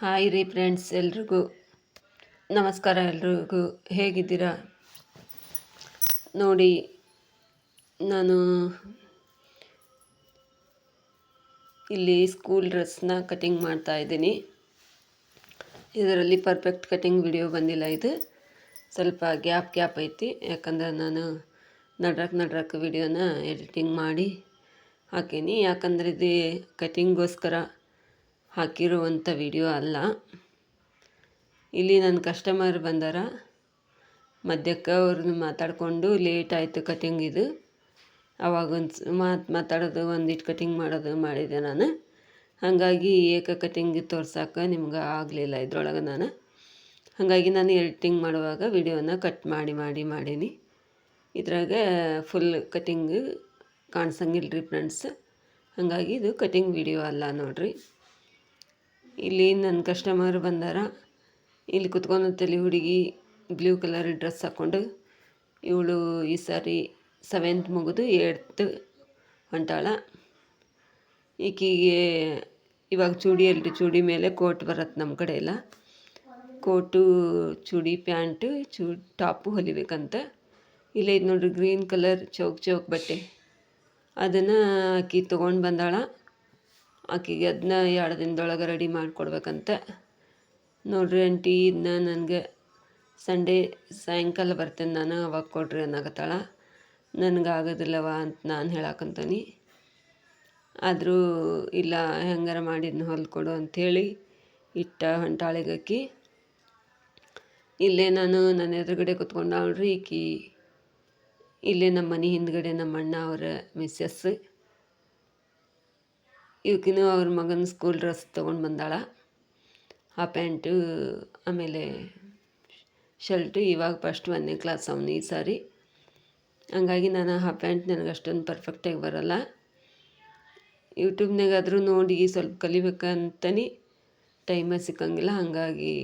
Hi ರೀ friends ಎಲ್ರಿಗೂ ನಮಸ್ಕಾರ ಎಲ್ರಿಗೂ. ಹೇಗಿದ್ದೀರಾ? ನೋಡಿ, ನಾನು ಇಲ್ಲಿ ಸ್ಕೂಲ್ ಡ್ರೆಸ್ನ ಕಟಿಂಗ್ ಮಾಡ್ತಾ ಇದ್ದೀನಿ. ಇದರಲ್ಲಿ ಪರ್ಫೆಕ್ಟ್ ಕಟಿಂಗ್ ವಿಡಿಯೋ ಬಂದಿಲ್ಲ ಇದು. ಸ್ವಲ್ಪ ಗ್ಯಾಪ್ ಗ್ಯಾಪ್ ಐತಿ. ಯಾಕಂದ್ರೆ ನಾನು ನಡ್ರಕ್ ನಡ್ರಕ್ಕೆ ವಿಡಿಯೋನ ಎಡಿಟಿಂಗ್ ಮಾಡಿ ಹಾಕೀನಿ. ಯಾಕಂದರೆ ಇದು ಕಟಿಂಗ್ಗೋಸ್ಕರ ಹಾಕಿರುವಂಥ ವಿಡಿಯೋ ಅಲ್ಲ. ಇಲ್ಲಿ ನನ್ನ ಕಸ್ಟಮರ್ ಬಂದಾರ. ಮಧ್ಯಕ್ಕೆ ಅವ್ರನ್ನ ಮಾತಾಡಿಕೊಂಡು ಲೇಟ್ ಆಯಿತು ಕಟಿಂಗ್ ಇದು. ಅವಾಗ ಒಂದು ಮಾತು ಮಾತಾಡೋದು ಒಂದಿಟ್ಟು ಕಟಿಂಗ್ ಮಾಡೋದು ಮಾಡಿದೆ ನಾನು. ಹಾಗಾಗಿ ಏಕ ಕಟಿಂಗ್ ತೋರ್ಸೋಕೆ ನಿಮ್ಗೆ ಆಗಲಿಲ್ಲ ಇದ್ರೊಳಗೆ ನಾನು. ಹಾಗಾಗಿ ನಾನು ಎಡಿಟಿಂಗ್ ಮಾಡುವಾಗ ವಿಡಿಯೋನ ಕಟ್ ಮಾಡಿ ಮಾಡಿ, ಮಾಡೀನಿ. ಇದ್ರಾಗ ಫುಲ್ ಕಟಿಂಗ್ ಕಾಣಿಸಂಗಿಲ್ಲ ರೀ ಫ್ರೆಂಡ್ಸ್ ಹಾಗಾಗಿ ಇದು ಕಟಿಂಗ್ ವಿಡಿಯೋ ಅಲ್ಲ ನೋಡಿರಿ. ಇಲ್ಲಿ ನನ್ನ ಕಸ್ಟಮರ್ ಬಂದಾರ. ಇಲ್ಲಿ ಕುತ್ಕೊಂಡು ತಲೆ ಹುಡುಗಿ ಬ್ಲೂ ಕಲರ್ ಡ್ರೆಸ್ ಹಾಕ್ಕೊಂಡು ಇವಳು ಈ ಸಾರಿ ಸೆವೆಂತ್ ಮುಗಿದು ಏಡ್ತ್ ಹೊಂಟಾಳ. ಈಕಿಗೆ ಇವಾಗ ಚೂಡಿ ಅಲ್ರಿ, ಚೂಡಿ ಮೇಲೆ ಕೋಟ್ ಬರತ್ತೆ ನಮ್ಮ ಕಡೆ ಎಲ್ಲ. ಕೋಟು ಚೂಡಿ ಪ್ಯಾಂಟು ಚೂ ಟಾಪು ಹೊಲಿಬೇಕಂತ. ಇಲ್ಲ ಇದು ನೋಡ್ರಿ ಗ್ರೀನ್ ಕಲರ್ ಚೌಕ್ ಚೌಕ್ ಬಟ್ಟೆ. ಅದನ್ನು ಆಕಿ ತೊಗೊಂಡು ಬಂದಾಳ. ಆಕೆಗೆ ಅದನ್ನ ಎರಡು ದಿನದೊಳಗೆ ರೆಡಿ ಮಾಡಿಕೊಡ್ಬೇಕಂತೆ. ನೋಡ್ರಿ ಆಂಟಿ ಇದನ್ನ ನನಗೆ ಸಂಡೇ ಸಾಯಂಕಾಲ ಬರ್ತೇನೆ ನಾನು, ಅವಾಗ ಕೊಡ್ರಿ ಅನ್ನಕತ್ತಾಳ. ನನಗೆ ಆಗೋದಿಲ್ಲವ ಅಂತ ನಾನು ಹೇಳಕ್ಕಂತೀನಿ ಆದರೂ ಇಲ್ಲ, ಹೆಂಗಾರ ಮಾಡಿದ್ನ ಹೊಲ್ಕೊಡು ಅಂಥೇಳಿ ಇಟ್ಟ ಹೊಂಟಾಳಿಗಕ್ಕಿ ಇಲ್ಲೇ ನಾನು ನನ್ನ ಎದುರುಗಡೆ ಕೂತ್ಕೊಂಡಾಳ್ರಿ ಈಕಿ. ಇಲ್ಲೇ ನಮ್ಮ ಮನೆ ಹಿಂದ್ಗಡೆ ನಮ್ಮ ಅಣ್ಣ ಅವರ ಮಿಸ್ಸಸ್ ಇವಕಿನೂ ಅವ್ರ ಮಗನ ಸ್ಕೂಲ್ ಡ್ರೆಸ್ ತೊಗೊಂಡು ಬಂದಾಳ. ಆ ಪ್ಯಾಂಟು ಆಮೇಲೆ ಶರ್ಟು, ಇವಾಗ ಫಸ್ಟ್ ಒಂದನೇ ಕ್ಲಾಸ್ ಅವನು ಈ ಸಾರಿ. ಹಂಗಾಗಿ ನಾನು ಆ ಪ್ಯಾಂಟ್ ನನಗೆ ಅಷ್ಟೊಂದು ಪರ್ಫೆಕ್ಟಾಗಿ ಬರೋಲ್ಲ. ಯೂಟ್ಯೂಬ್ನಾಗಾದರೂ ನೋಡಿ ಸ್ವಲ್ಪ ಕಲಿಬೇಕಂತನಿ ಟೈಮೇ ಸಿಕ್ಕಂಗಿಲ್ಲ, ಹಾಗಾಗಿ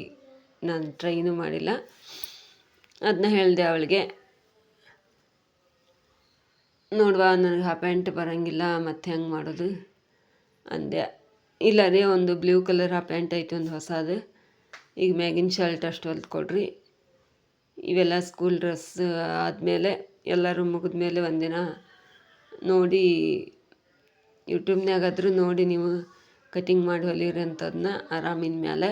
ನಾನು ಟ್ರೈನೂ ಮಾಡಿಲ್ಲ. ಅದನ್ನ ಹೇಳಿದೆ ಅವಳಿಗೆ, ನೋಡುವ ನನಗೆ ಆ ಪ್ಯಾಂಟ್ ಬರೋಂಗಿಲ್ಲ, ಮತ್ತೆ ಹೆಂಗೆ ಮಾಡೋದು? ಅಂದೆ ಇಲ್ಲ ರೀ ಒಂದು ಬ್ಲೂ ಕಲರ್ ಆ ಪ್ಯಾಂಟ್ ಐತೆ, ಒಂದು ಹೊಸದು. ಈಗ ಮ್ಯಾಗಿನ ಶರ್ಟ್ ಅಷ್ಟು ಹೊಲ್ದು ಕೊಡ್ರಿ. ಇವೆಲ್ಲ ಸ್ಕೂಲ್ ಡ್ರೆಸ್ ಆದಮೇಲೆ ಎಲ್ಲರೂ ಮುಗಿದ ಮೇಲೆ ಒಂದಿನ ನೋಡಿ ಯೂಟ್ಯೂಬ್ನಾಗಾದರೂ ನೋಡಿ ನೀವು ಕಟಿಂಗ್ ಮಾಡಿ ಹೊಲಿರಿ ಅಂತದನ್ನ ಆರಾಮಿನ ಮೇಲೆ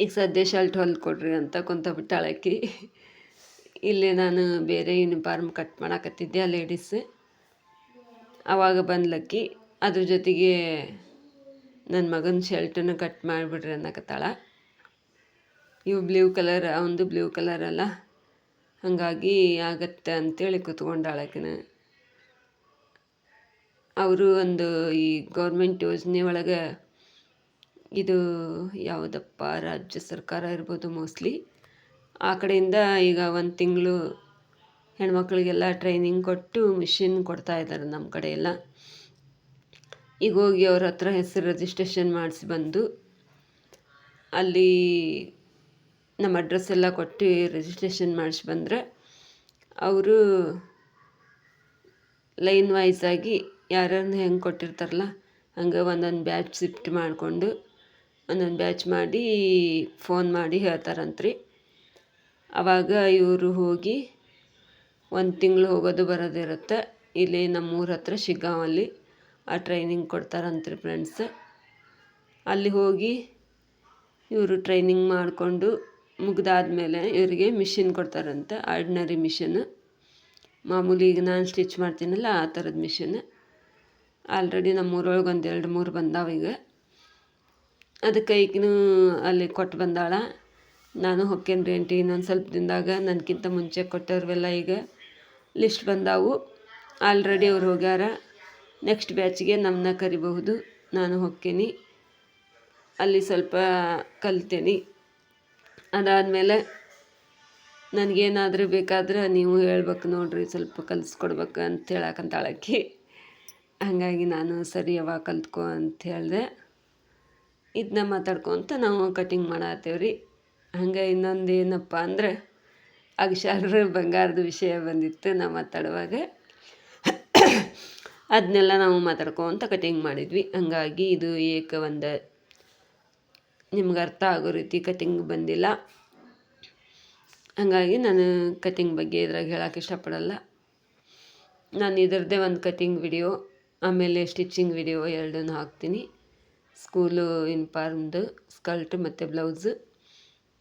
ಈಗ ಸದ್ಯ ಶರ್ಟ್ ಹೊಲ್ದು ಕೊಡ್ರಿ ಅಂತ ಕುಂತ ಬಿಟ್ಟಾಳಕ್ಕಿ ಇಲ್ಲಿ ನಾನು ಬೇರೆ ಯೂನಿಫಾರ್ಮ್ ಕಟ್ ಮಾಡಕತ್ತಿದ್ದೆ ಲೇಡೀಸ್ ಆವಾಗ ಬಂದ್ಲಕ್ಕಿ ಅದ್ರ ಜೊತೆಗೆ ನನ್ನ ಮಗನ ಶರ್ಟನ್ನು ಕಟ್ ಮಾಡಿಬಿಡ್ರಿ ಅನ್ನಕತ್ತಾಳ. ಇವು ಬ್ಲೂ ಕಲರ್ ಅವನದು ಬ್ಲೂ ಕಲರ್ ಅಲ್ಲ. ಹಾಗಾಗಿ ಆಗತ್ತೆ ಅಂತೇಳಿ ಕೂತ್ಕೊಂಡಾಳಕಿನ ಅವರು ಒಂದು ಈ ಗೌರ್ಮೆಂಟ್ ಯೋಜನೆ ಒಳಗೆ ಇದು ಯಾವುದಪ್ಪ, ರಾಜ್ಯ ಸರ್ಕಾರ ಇರ್ಬೋದು ಮೋಸ್ಟ್ಲಿ ಆ ಕಡೆಯಿಂದ ಈಗ ಒಂದು ತಿಂಗಳು ಹೆಣ್ಮಕ್ಳಿಗೆಲ್ಲ ಟ್ರೈನಿಂಗ್ ಕೊಟ್ಟು ಮಿಷಿನ್ ಕೊಡ್ತಾ ಇದ್ದಾರೆ ನಮ್ಮ ಕಡೆ ಎಲ್ಲ. ಈಗ ಹೋಗಿ ಅವ್ರ ಹತ್ರ ಹೆಸರು ರಿಜಿಸ್ಟ್ರೇಷನ್ ಮಾಡಿಸಿ ಬಂದು, ಅಲ್ಲಿ ನಮ್ಮ ಅಡ್ರೆಸ್ ಎಲ್ಲ ಕೊಟ್ಟು ರಿಜಿಸ್ಟ್ರೇಷನ್ ಮಾಡಿಸಿ ಬಂದರೆ, ಅವರು ಲೈನ್ ವೈಸ್ ಆಗಿ ಯಾರ್ಯಾರನ್ನ ಹೆಂಗೆ ಕೊಟ್ಟಿರ್ತಾರಲ್ಲ, ಹಂಗೆ ಒಂದೊಂದು ಬ್ಯಾಚ್ ಶಿಫ್ಟ್ ಮಾಡಿಕೊಂಡು, ಒಂದೊಂದು ಬ್ಯಾಚ್ ಮಾಡಿ ಫೋನ್ ಮಾಡಿ ಹೇಳ್ತಾರಂತ್ರಿ. ಆವಾಗ ಇವರು ಹೋಗಿ ಒಂದು ತಿಂಗಳು ಹೋಗೋದು ಬರೋದಿರುತ್ತೆ. ಇಲ್ಲಿ ನಮ್ಮೂರ ಹತ್ರ ಶಿಗ್ಗಾಂವಲ್ಲಿ ಆ ಟ್ರೈನಿಂಗ್ ಕೊಡ್ತಾರಂತ್ರಿ ಫ್ರೆಂಡ್ಸ್ ಅಲ್ಲಿ ಹೋಗಿ ಇವರು ಟ್ರೈನಿಂಗ್ ಮಾಡಿಕೊಂಡು ಮುಗ್ದಾದ್ಮೇಲೆ ಇವರಿಗೆ ಮಿಷಿನ್ ಕೊಡ್ತಾರಂತೆ ಆರ್ಡಿನರಿ ಮಿಷನ್ ಮಾಮೂಲಿ ಈಗ ನಾನು ಸ್ಟಿಚ್ ಮಾಡ್ತೀನಲ್ಲ ಆ ಥರದ ಮಿಷನ್ ಆಲ್ರೆಡಿ ನಮ್ಮೂರೊಳಗೆ ಒಂದು ಎರಡು ಮೂರು ಬಂದಾವ ಈಗ. ಅದಕ್ಕೆ ಅಲ್ಲಿ ಕೊಟ್ಟು ಬಂದಾಳ. ನಾನು ಹೊಕ್ಕೇನು ರೀ ಆಂಟಿ ಇನ್ನೊಂದು ಸ್ವಲ್ಪ ದಿನದಾಗ ನನಗಿಂತ ಮುಂಚೆ ಕೊಟ್ಟವ್ರವೆಲ್ಲ ಈಗ ಲಿಸ್ಟ್ ಬಂದಾವು. ಆಲ್ರೆಡಿ ಅವ್ರು ಹೋಗ್ಯಾರ. ನೆಕ್ಸ್ಟ್ ಬ್ಯಾಚಿಗೆ ನಮ್ಮನ್ನ ಕರಿಬಹುದು. ನಾನು ಹೋಗ್ತೀನಿ ಅಲ್ಲಿ ಸ್ವಲ್ಪ ಕಲ್ತೇನೆ. ಅದಾದಮೇಲೆ ನನಗೇನಾದರೂ ಬೇಕಾದ್ರೆ ನೀವು ಹೇಳ್ಬೇಕು ನೋಡ್ರಿ, ಸ್ವಲ್ಪ ಕಲಿಸ್ಕೊಡ್ಬೇಕು ಅಂತ ಹೇಳಕ್ಕಂತಾಳಕ್ಕಿ ಹಾಗಾಗಿ ನಾನು ಸರಿ ಯಾವಾಗ ಕಲ್ತ್ಕೊ ಅಂತ ಹೇಳಿದೆ. ಇದನ್ನ ಮಾತಾಡ್ಕೊತ ನಾವು ಕಟಿಂಗ್ ಮಾಡತ್ತೇವೆ ರೀ ಹಂಗೆ ಇನ್ನೊಂದು ಏನಪ್ಪ ಅಂದರೆ ಅಕ್ಷರ ಬಂಗಾರದ ವಿಷಯ ಬಂದಿತ್ತು ನಾವು ಮಾತಾಡುವಾಗ. ಅದನ್ನೆಲ್ಲ ನಾವು ಮಾತಾಡ್ಕೊತ ಕಟಿಂಗ್ ಮಾಡಿದ್ವಿ. ಹಂಗಾಗಿ ಇದು ಏಕ ಒಂದು ನಿಮ್ಗೆ ಅರ್ಥ ಆಗೋ ರೀತಿ ಕಟಿಂಗ್ ಬಂದಿಲ್ಲ. ಹಾಗಾಗಿ ನಾನು ಕಟಿಂಗ್ ಬಗ್ಗೆ ಇದ್ರಾಗ ಹೇಳೋಕೆ ಇಷ್ಟಪಡಲ್ಲ. ನಾನು ಇದರದ್ದೇ ಒಂದು ಕಟಿಂಗ್ ವಿಡಿಯೋ, ಆಮೇಲೆ ಸ್ಟಿಚಿಂಗ್ ವಿಡಿಯೋ ಎರಡನ್ನೂ ಹಾಕ್ತೀನಿ. ಸ್ಕೂಲು ಯೂನಿಫಾರ್ಮ್ದು ಸ್ಕರ್ಟ್ ಮತ್ತು ಬ್ಲೌಸು,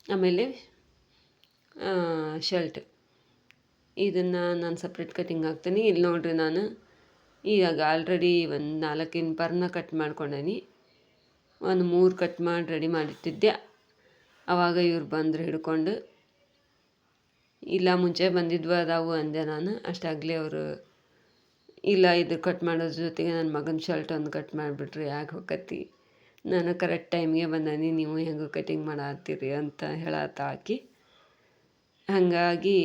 ಆಮೇಲೆ ಶರ್ಟ್. ಇದನ್ನು ನಾನು ಸಪ್ರೇಟ್ ಕಟಿಂಗ್ ಹಾಕ್ತೀನಿ. ಇಲ್ಲಿ ನೋಡಿರಿ ನಾನು ಇವಾಗ ಆಲ್ರೆಡಿ ಒಂದು ನಾಲ್ಕಿನ ಪರ್ನ ಕಟ್ ಮಾಡ್ಕೊಂಡೀನಿ. ಒಂದು ಮೂರು ಕಟ್ ಮಾಡಿ ರೆಡಿ ಮಾಡಿಟ್ಟಿದ್ದೆ. ಆವಾಗ ಇವ್ರು ಬಂದರು ಹಿಡ್ಕೊಂಡು. ಇಲ್ಲ ಮುಂಚೆ ಬಂದಿದ್ವ, ಅದಾವು ಅಂದೆ ನಾನು. ಅಷ್ಟಾಗಲಿ ಅವರು, ಇಲ್ಲ ಇದು ಕಟ್ ಮಾಡೋದ್ರ ಜೊತೆಗೆ ನನ್ನ ಮಗನ ಶರ್ಟ್ ಒಂದು ಕಟ್ ಮಾಡಿಬಿಟ್ರಿ, ಯಾಕೆ ಹೋಗತ್ತಿ ನಾನು ಕರೆಕ್ಟ್ ಟೈಮ್ಗೆ ಬಂದಾನಿ, ನೀವು ಹೆಂಗೆ ಕಟಿಂಗ್ ಮಾಡತ್ತೀರಿ ಅಂತ ಹೇಳತ್ತ ಆಕಿ ಹಾಗಾಗಿ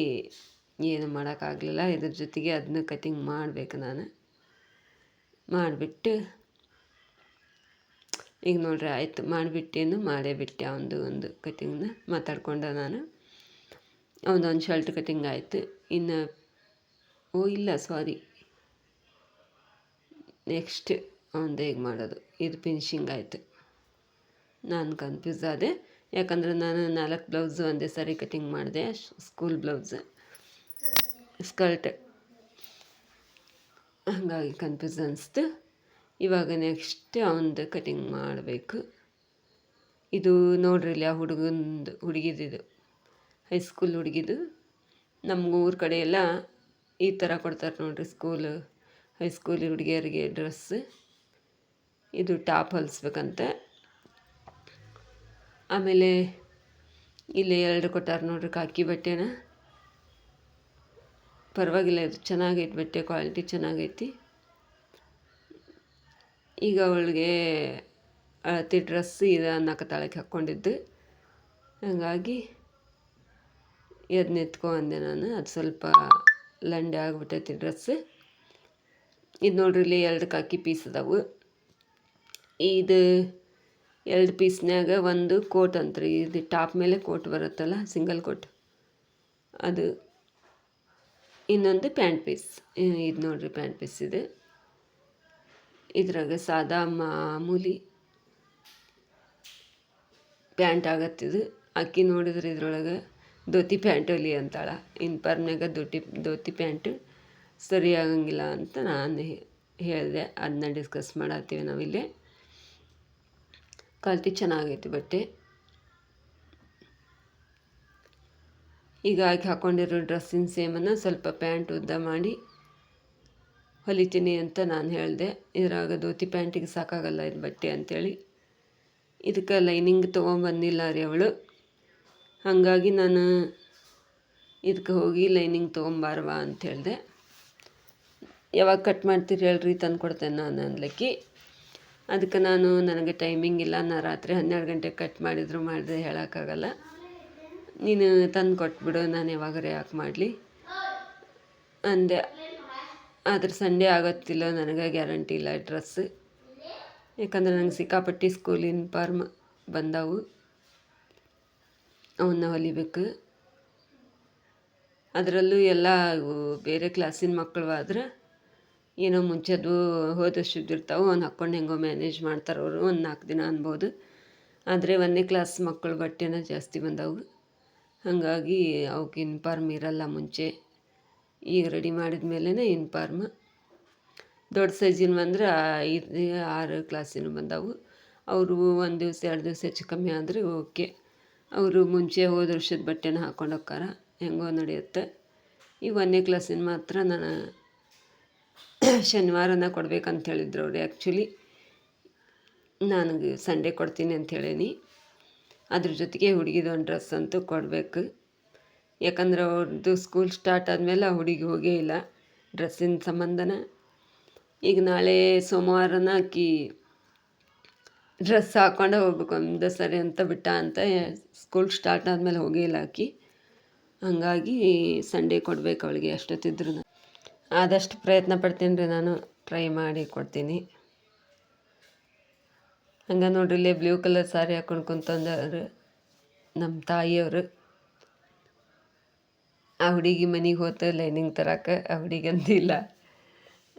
ಏನು ಮಾಡೋಕ್ಕಾಗಲಿಲ್ಲ ಇದ್ರ ಜೊತೆಗೆ ಅದನ್ನ ಕಟಿಂಗ್ ಮಾಡಬೇಕು ನಾನು. ಮಾಡಿಬಿಟ್ಟು, ಈಗ ನೋಡ್ರಿ ಆಯಿತು ಮಾಡಿಬಿಟ್ಟೇನು ಮಾಡೇ ಬಿಟ್ಟೆ ಅವನದು ಒಂದು ಕಟ್ಟಿಂಗ್ನ ಮಾತಾಡ್ಕೊಂಡೆ ನಾನು. ಅವನದೊಂದು ಶರ್ಟ್ ಕಟಿಂಗ್ ಆಯಿತು. ಇನ್ನು, ಓ, ಇಲ್ಲ ಸಾರಿ ನೆಕ್ಸ್ಟ್ ಅವನದು ಹೇಗೆ ಮಾಡೋದು. ಇದು ಫಿನಿಶಿಂಗ್ ಆಯಿತು. ನಾನು ಕನ್ಫ್ಯೂಸ್ ಆದೆ. ಯಾಕಂದರೆ ನಾನು ನಾಲ್ಕು ಬ್ಲೌಸ್ ಒಂದೇ ಸಾರಿ ಕಟಿಂಗ್ ಮಾಡಿದೆ, ಸ್ಕೂಲ್ ಬ್ಲೌಸ್. ಸ್ಕರ್ಟ್ ಹಾಗಾಗಿ ಕನ್ಫ್ಯೂಸ್ ಅನಿಸ್ತು. ಇವಾಗ ನೆಕ್ಸ್ಟ್ ಅವನದು ಕಟಿಂಗ್ ಮಾಡಬೇಕು. ಇದು ನೋಡ್ರಿ ಇಲ್ಲಿ ಆ ಹುಡುಗಂದು, ಹುಡುಗಿದಿದು ಹೈಸ್ಕೂಲ್ ಹುಡುಗಿದು. ನಮ್ಮ ಊರ ಕಡೆ ಎಲ್ಲ ಈ ಥರ ಕೊಡ್ತಾರೆ ನೋಡಿರಿ ಸ್ಕೂಲು ಹೈಸ್ಕೂಲ್ ಹುಡುಗಿಯರಿಗೆ ಡ್ರೆಸ್ ಇದು ಟಾಪ್ ಹೊಲಿಸ್ಬೇಕಂತೆ. ಆಮೇಲೆ ಇಲ್ಲಿ ಎರಡು ಕೊಟ್ಟಾರೆ ನೋಡ್ರಿ ಕಾಕಿ ಬಟ್ಟೆನ. ಪರವಾಗಿಲ್ಲ, ಇದು ಚೆನ್ನಾಗೈತೆ, ಬಟ್ಟೆ ಕ್ವಾಲಿಟಿ ಚೆನ್ನಾಗೈತಿ. ಈಗ ಅವಳಿಗೆ ಅಳತಿ ಡ್ರೆಸ್ ಇದು ಅನ್ನಕತ್ತಾಳಕ್ಕೆ ಹಾಕ್ಕೊಂಡಿದ್ದು. ಹಾಗಾಗಿ ಎದ್ದು ನಿಂತ್ಕೊ ಅಂದೆ ನಾನು, ಅದು ಸ್ವಲ್ಪ ಲಂಡೆ ಆಗಿಬಿಟ್ಟೈತಿ ಡ್ರೆಸ್. ಇದು ನೋಡ್ರಿ, ಇಲ್ಲಿ ಎರಡು ಕಾಕಿ ಪೀಸ್ ಅದಾವು ಇದು ಎರಡು ಪೀಸ್ನ್ಯಾಗ ಒಂದು ಕೋಟ್ ಅಂತ್ರಿ, ಇದು ಟಾಪ್ ಮೇಲೆ ಕೋಟ್ ಬರುತ್ತಲ್ಲ, ಸಿಂಗಲ್ ಕೋಟ್. ಅದು ಇನ್ನೊಂದು ಪ್ಯಾಂಟ್ ಪೀಸ್. ಇದು ನೋಡಿರಿ ಪ್ಯಾಂಟ್ ಪೀಸ್ ಇದೆ. ಇದ್ರಾಗ ಸಾದಾ ಮಾಮೂಲಿ ಪ್ಯಾಂಟ್ ಆಗತ್ತಿದು ಅಕ್ಕಿ ನೋಡಿದ್ರೆ ಇದ್ರೊಳಗೆ ಧೋತಿ ಪ್ಯಾಂಟ್ ಹೊಲಿ ಅಂತಾಳ. ಇನ್ನು ಪರ್ನ್ಯಾಗ ದೋತಿ ಧೋತಿ ಪ್ಯಾಂಟ್ ಸರಿ ಆಗಂಗಿಲ್ಲ ಅಂತ ನಾನು ಹೇಳಿದೆ. ಅದನ್ನ ಡಿಸ್ಕಸ್ ಮಾಡತ್ತೀವಿ ನಾವಿಲ್ಲಿ. ಕ್ವಾಲಿಟಿ ಚೆನ್ನಾಗೈತಿ ಬಟ್ಟೆ. ಈಗ ಆಕೆ ಹಾಕ್ಕೊಂಡಿರೋ ಡ್ರೆಸ್ಸಿನ ಸೇಮನ್ನು ಸ್ವಲ್ಪ ಪ್ಯಾಂಟ್ ಉದ್ದ ಮಾಡಿ ಹೊಲಿತೀನಿ ಅಂತ ನಾನು ಹೇಳಿದೆ. ಇದ್ರಾಗ ಧೋತಿ ಪ್ಯಾಂಟಿಗೆ ಸಾಕಾಗಲ್ಲ ಇದು ಬಟ್ಟೆ ಅಂಥೇಳಿ ಇದಕ್ಕೆ ಲೈನಿಂಗ್ ತೊಗೊಂಬಂದಿಲ್ಲ ರೀ ಅವಳು. ಹಾಗಾಗಿ ನಾನು ಇದಕ್ಕೆ ಹೋಗಿ ಲೈನಿಂಗ್ ತೊಗೊಂಬಾರವಾ ಅಂತ ಹೇಳಿದೆ. ಯಾವಾಗ ಕಟ್ ಮಾಡ್ತೀರಿ ಹೇಳ್ರಿ ತಂದು ಕೊಡ್ತೇನೆ ನಾನು ಅನ್ಲಕ್ಕಿ ಅದಕ್ಕೆ ನಾನು ನನಗೆ ಟೈಮಿಂಗ್ ಇಲ್ಲ ನಾನು ರಾತ್ರಿ ಹನ್ನೆರಡು ಗಂಟೆಗೆ ಕಟ್ ಮಾಡಿದ್ರು ಮಾಡಿದ್ರೆ ಹೇಳೋಕ್ಕಾಗಲ್ಲ. ನೀನು ತಂದು ಕೊಟ್ಬಿಡು, ನಾನು ಯಾವಾಗಾರ ಯಾಕೆ ಮಾಡಲಿ. ಅಂದೆ, ಆದ್ರೆ ಸಂಡೇ ಆಗುತ್ತಿಲ್ಲ, ನನಗೆ ಗ್ಯಾರಂಟಿ ಇಲ್ಲ ಡ್ರೆಸ್ ಯಾಕಂದ್ರೆ ನಂಗೆ ಸಿಕ್ಕಾಪಟ್ಟಿ ಸ್ಕೂಲಿನ ಫಾರ್ಮ್ ಬಂದವು. ಅವನ್ನ ಹೊಲಿಬೇಕು. ಅದರಲ್ಲೂ ಎಲ್ಲ ಬೇರೆ ಕ್ಲಾಸಿನ ಮಕ್ಕಳು ಆದ್ರೆ ಏನೋ ಮುಂಚೆದು ಹೋದಷ್ಟು ಇರ್ತಾವೆ, ಅವ್ನು ಹಾಕ್ಕೊಂಡು ಹೆಂಗೋ ಮ್ಯಾನೇಜ್ ಮಾಡ್ತಾರೆ ಅವರು, ಒಂದು ನಾಲ್ಕು ದಿನ ಅನ್ಬೋದು. ಆದರೆ ಒಂದನೇ ಕ್ಲಾಸ್ ಮಕ್ಕಳು ಬಟ್ಟೆನ ಜಾಸ್ತಿ ಬಂದವು. ಹಾಗಾಗಿ ಅವಕ್ಕೆ ಇನ್ಫಾರ್ಮ್ ಇರಲ್ಲ ಮುಂಚೆ. ಈಗ ರೆಡಿ ಮಾಡಿದ ಮೇಲೇ ಇನ್ಫಾರ್ಮ್. ದೊಡ್ಡ ಸೈಜಿನ ಬಂದ್ರೆ ಐದು, ಆರು ಕ್ಲಾಸಿನ ಬಂದವು. ಅವರು ಒಂದು ದಿವಸ, ಎರಡು ದಿವಸ ಹೆಚ್ಚು ಕಮ್ಮಿ ಆದರೆ ಓಕೆ ಅವರು ಮುಂಚೆ ಹೋದ ವರ್ಷದ ಬಟ್ಟೆನ ಹಾಕ್ಕೊಂಡು ಹೋಕ್ಕಾರ. ಹೆಂಗೋ ನಡೆಯುತ್ತೆ. ಈ ಒಂದನೇ ಕ್ಲಾಸಿನ ಮಾತ್ರ ನಾನು ಶನಿವಾರನ ಕೊಡ್ಬೇಕಂತ ಹೇಳಿದ್ರು ಅವ್ರು ಆ್ಯಕ್ಚುಲಿ ನನಗೆ ಸಂಡೇ ಕೊಡ್ತೀನಿ ಅಂತ ಹೇಳೀನಿ. ಅದ್ರ ಜೊತೆಗೆ ಹುಡುಗಿದು ಒಂದು ಡ್ರೆಸ್ ಅಂತೂ ಕೊಡಬೇಕು. ಯಾಕಂದ್ರೆ ಅವ್ರದ್ದು ಸ್ಕೂಲ್ ಸ್ಟಾರ್ಟ್ ಆದಮೇಲೆ ಆ ಹುಡುಗಿ ಹೋಗೇ ಇಲ್ಲ ಡ್ರೆಸ್ಸಿನ ಸಂಬಂಧನ. ಈಗ ನಾಳೆ ಸೋಮವಾರನ ಆಕಿ ಡ್ರೆಸ್ ಹಾಕ್ಕೊಂಡೆ ಹೋಗ್ಬೇಕು ಒಂದು ಸರಿ ಅಂತ ಬಿಟ್ಟ ಅಂತ ಸ್ಕೂಲ್ ಸ್ಟಾರ್ಟ್ ಆದಮೇಲೆ ಹೋಗೇ ಇಲ್ಲ ಆಕಿ. ಹಾಗಾಗಿ ಸಂಡೇ ಕೊಡ್ಬೇಕು ಅವಳಿಗೆ ಅಷ್ಟೊತ್ತಿದ್ರು ಆದಷ್ಟು ಪ್ರಯತ್ನ ಪಡ್ತೀನಿ ರೀ ನಾನು ಟ್ರೈ ಮಾಡಿ ಕೊಡ್ತೀನಿ. ಹಂಗೆ ನೋಡ್ರಿ ಇಲ್ಲೇ ಬ್ಲೂ ಕಲರ್ ಸಾರಿ ಹಾಕೊಂಡು ಕುಂತಂದ್ರೆ ನಮ್ಮ ತಾಯಿಯವರು. ಆ ಹುಡುಗಿ ಮನೆಗೆ ಹೋತ ಲೈನಿಂಗ್ ತರಕ್ಕೆ ಆ ಹುಡುಗಿ ಅಂದಿಲ್ಲ.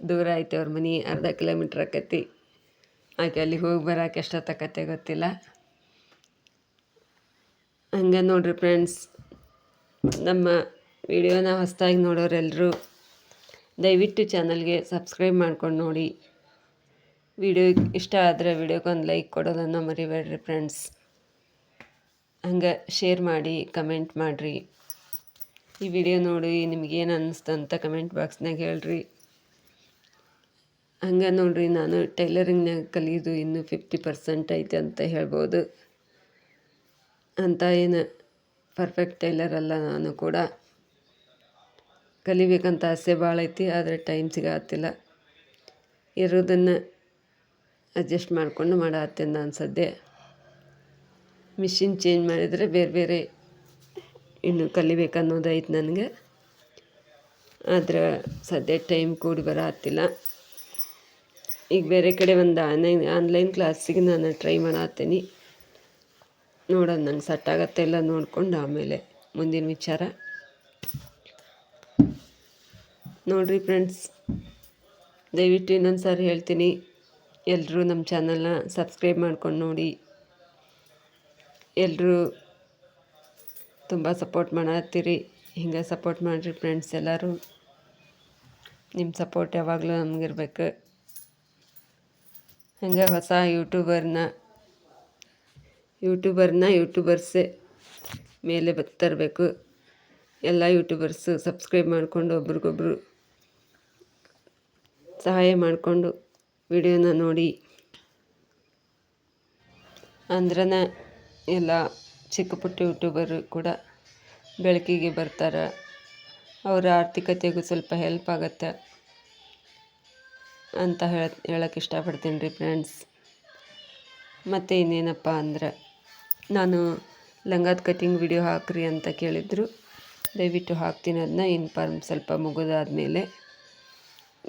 ದೂರ ಐತೆ ಅವ್ರ ಮನೆ, ಅರ್ಧ ಕಿಲೋಮೀಟ್ರ್ ಆಕತಿ. ಆಕೆ ಅಲ್ಲಿಗೆ ಹೋಗಿ ಬರೋಕೆ ಎಷ್ಟೊತ್ತಾಕತ್ತೆ ಗೊತ್ತಿಲ್ಲ. ಹಂಗೆ ನೋಡ್ರಿ ಫ್ರೆಂಡ್ಸ್ ನಮ್ಮ ವಿಡಿಯೋನ ಹೊಸದಾಗಿ ನೋಡೋರೆಲ್ಲರೂ ದಯವಿಟ್ಟು ಚಾನಲ್ಗೆ ಸಬ್ಸ್ಕ್ರೈಬ್ ಮಾಡ್ಕೊಂಡು ನೋಡಿ. ವಿಡಿಯೋ ಇಷ್ಟ ಆದರೆ ವಿಡಿಯೋಗೊಂದು ಲೈಕ್ ಕೊಡೋದನ್ನು ಮರಿಬೇಡ್ರಿ ಫ್ರೆಂಡ್ಸ್ ಹಂಗೆ ಶೇರ್ ಮಾಡಿ ಕಮೆಂಟ್ ಮಾಡಿರಿ. ಈ ವಿಡಿಯೋ ನೋಡಿ ನಿಮಗೇನು ಅನ್ನಿಸ್ತು ಅಂತ ಕಮೆಂಟ್ ಬಾಕ್ಸ್ನಾಗ ಹೇಳ್ರಿ. ಹಂಗೆ ನೋಡಿರಿ ನಾನು ಟೈಲರಿಂಗ್ನಾಗ ಕಲಿಯೋದು ಇನ್ನೂ ಫಿಫ್ಟಿ ಪರ್ಸೆಂಟ್ ಐತೆ ಅಂತ ಹೇಳ್ಬೋದು. ಅಂತ ಏನು ಪರ್ಫೆಕ್ಟ್ ಟೈಲರ್ ಅಲ್ಲ ನಾನು ಕೂಡ. ಕಲಿಬೇಕಂತ ಆಸೆ ಭಾಳ ಐತಿ, ಆದರೆ ಟೈಮ್ ಸಿಗತ್ತಿಲ್ಲ. ಇರೋದನ್ನು ಅಡ್ಜಸ್ಟ್ ಮಾಡಿಕೊಂಡು ಮಾಡತ್ತೀನಿ ನಾನು ಸದ್ಯ ಮಿಷಿನ್ ಚೇಂಜ್ ಮಾಡಿದರೆ ಬೇರೆ ಬೇರೆ ಇನ್ನು ಕಲಿಬೇಕು ನನಗೆ. ಆದ್ರೆ ಸದ್ಯ ಟೈಮ್ ಕೂಡಿ ಬರತ್ತಿಲ್ಲ ಈಗ ಬೇರೆ ಕಡೆ ಒಂದು ಆನ್ಲೈನ್ ಆನ್ಲೈನ್ ಕ್ಲಾಸಿಗೆ ನಾನು ಟ್ರೈ ಮಾಡತ್ತೀನಿ ನೋಡೋಣ, ನಂಗೆ ಸೆಟ್ ಆಗತ್ತೆ ಎಲ್ಲ ನೋಡಿಕೊಂಡು ಆಮೇಲೆ ಮುಂದಿನ ವಿಚಾರ. ನೋಡಿರಿ ಫ್ರೆಂಡ್ಸ್ ದಯವಿಟ್ಟು ಇನ್ನೊಂದು ಸಾರಿ ಹೇಳ್ತೀನಿ. ಎಲ್ಲರೂ ನಮ್ಮ ಚಾನಲ್ನ ಸಬ್ಸ್ಕ್ರೈಬ್ ಮಾಡ್ಕೊಂಡು ನೋಡಿ. ಎಲ್ಲರೂ ತುಂಬ ಸಪೋರ್ಟ್ ಮಾಡತ್ತೀರಿ. ಹಿಂಗೆ ಸಪೋರ್ಟ್ ಮಾಡಿರಿ ಫ್ರೆಂಡ್ಸ್ ಎಲ್ಲರೂ. ನಿಮ್ಮ ಸಪೋರ್ಟ್ ಯಾವಾಗಲೂ ನಮಗಿರ್ಬೇಕು. ಹಂಗೆ ಹೊಸ ಯೂಟ್ಯೂಬರ್ನ ಯೂಟ್ಯೂಬರ್ನ ಯೂಟ್ಯೂಬರ್ಸೇ ಮೇಲೆ ತರಬೇಕು ಎಲ್ಲ ಯೂಟ್ಯೂಬರ್ಸು ಸಬ್ಸ್ಕ್ರೈಬ್ ಮಾಡಿಕೊಂಡು ಒಬ್ರಿಗೊಬ್ರು ಸಹಾಯ ಮಾಡಿಕೊಂಡು ವಿಡಿಯೋನ ನೋಡಿ. ಅಂದ್ರನ ಎಲ್ಲ ಚಿಕ್ಕ ಪುಟ್ಟ ಯೂಟ್ಯೂಬರು ಕೂಡ ಬೆಳಕಿಗೆ ಬರ್ತಾರೆ. ಅವರ ಆರ್ಥಿಕತೆಗೂ ಸ್ವಲ್ಪ ಹೆಲ್ಪ್ ಆಗತ್ತೆ ಅಂತ ಹೇಳ ಹೇಳಕ್ಕೆ ಇಷ್ಟಪಡ್ತೀನಿ ರೀ ಫ್ರೆಂಡ್ಸ್ ಮತ್ತು ಇನ್ನೇನಪ್ಪ ಅಂದ್ರೆ, ನಾನು ಲಂಗದ ಕಟ್ಟಿಂಗ್ ವಿಡಿಯೋ ಹಾಕ್ರಿ ಅಂತ ಕೇಳಿದ್ರು. ದಯವಿಟ್ಟು ಹಾಕ್ತೀನಿ ಅದನ್ನ ಇನ್ಫಾರ್ಮ್ ಸ್ವಲ್ಪ ಮುಗಿದಾದ್ಮೇಲೆ.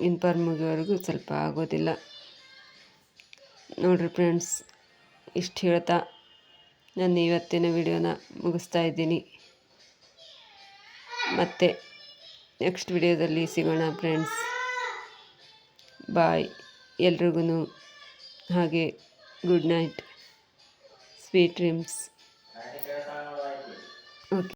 ಇನ್ಫಾರ್ಮ್ ಮುಗಿಯೋವರೆಗೂ ಸ್ವಲ್ಪ ಆಗೋದಿಲ್ಲ. ನೋಡಿರಿ ಫ್ರೆಂಡ್ಸ್, ಇಷ್ಟು ಹೇಳ್ತಾ ನಾನು ಇವತ್ತಿನ ವಿಡಿಯೋನ ಮುಗಿಸ್ತಾ ಇದ್ದೀನಿ. ಮತ್ತು ನೆಕ್ಸ್ಟ್ ವಿಡಿಯೋದಲ್ಲಿ ಸಿಗೋಣ ಫ್ರೆಂಡ್ಸ್. ಬಾಯ್. ಎಲ್ರಿಗೂ ಹಾಗೆ ಗುಡ್ ನೈಟ್. Sweet dreams.